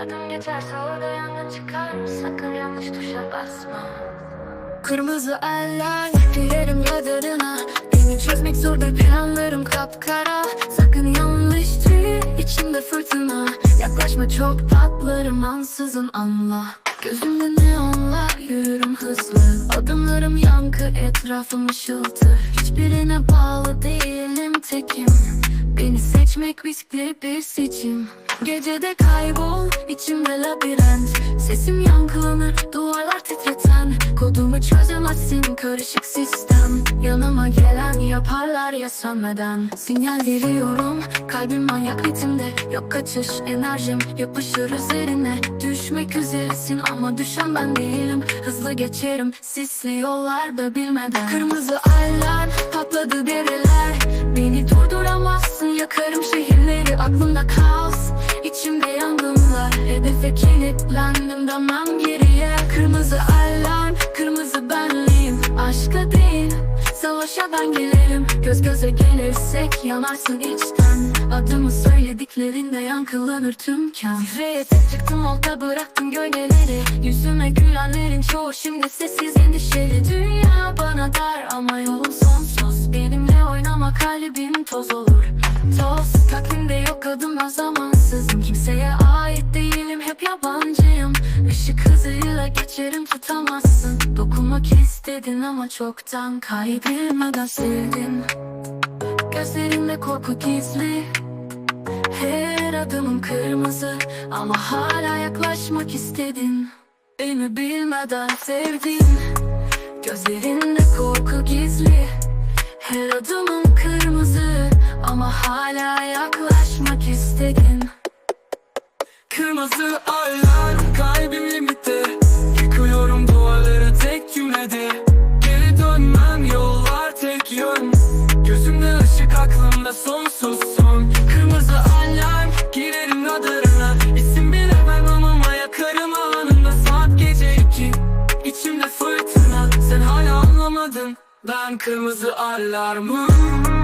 Adım geçerse orada yangın çıkar Sakın yanlış tuşa basma. Kırmızı eller girerim radarına Beni çözmek zor da planlarım kapkara. Sakın yanlış değil içimde fırtına. Yaklaşma çok patlarım ansızın anla. Gözümde neonlar yürürüm hızlı. Adımlarım yankı etrafım ışıltı. Hiçbirine bağlı değilim tekim Beni seçmek riskli bir seçim. Gecede kaybol içimde labirent. Sesim yankılanır duvarlar titreten. Kodumu çözemezsin karışık sistem. Yanıma gelen yaparlar ya sönmeden. Sinyal veriyorum kalbim manyak ritimde. Yok kaçış enerjim yapışır üzerine. Düşmek üzeresin ama düşen ben değilim. Hızlı geçerim sisli yollarda bilmeden. Kırmızı alarm patladı deriler yakarım şehirleri Aklımda kaos. İçimde yangınlar Hedefe kilitlendim. Dönmem geriye Kırmızı alarm kırmızı benliğim. Aşka değil savaşa ben gelirim. Göz göze gelirsek yanarsın içten. Adımı söylediklerinde yankılanır tüm Zirveye tek çıktım olta bıraktım gölgeleri. Yüzüme gülenlerin çoğu şimdi sessiz endişeli. Dünya bana dar ama yolum sonsuz. Benimle oynamak kalbim toz olur ait değilim hep yabancıyım. Işık hızıyla geçerim tutamazsın. Dokunmak istedin ama çoktan kaybetmeden sevdin Gözlerinde korku gizli. Her adımım kırmızı Ama hala yaklaşmak istedin. Beni bilmeden sevdin. Gözlerinde korku gizli. Her adımım kırmızı Ama hala yaklaşmak istedin Kırmızı alarm kalbim limitte Yıkıyorum duvarları tek cümlede. Geri dönmem yollar tek yön. Gözümde ışık aklımda sonsuz son. Kırmızı alarm girerim radarına İsim bilemem ama yakarım anında. Saat gece iki İçimde fırtına. Sen hala anlamadın Ben kırmızı alarmım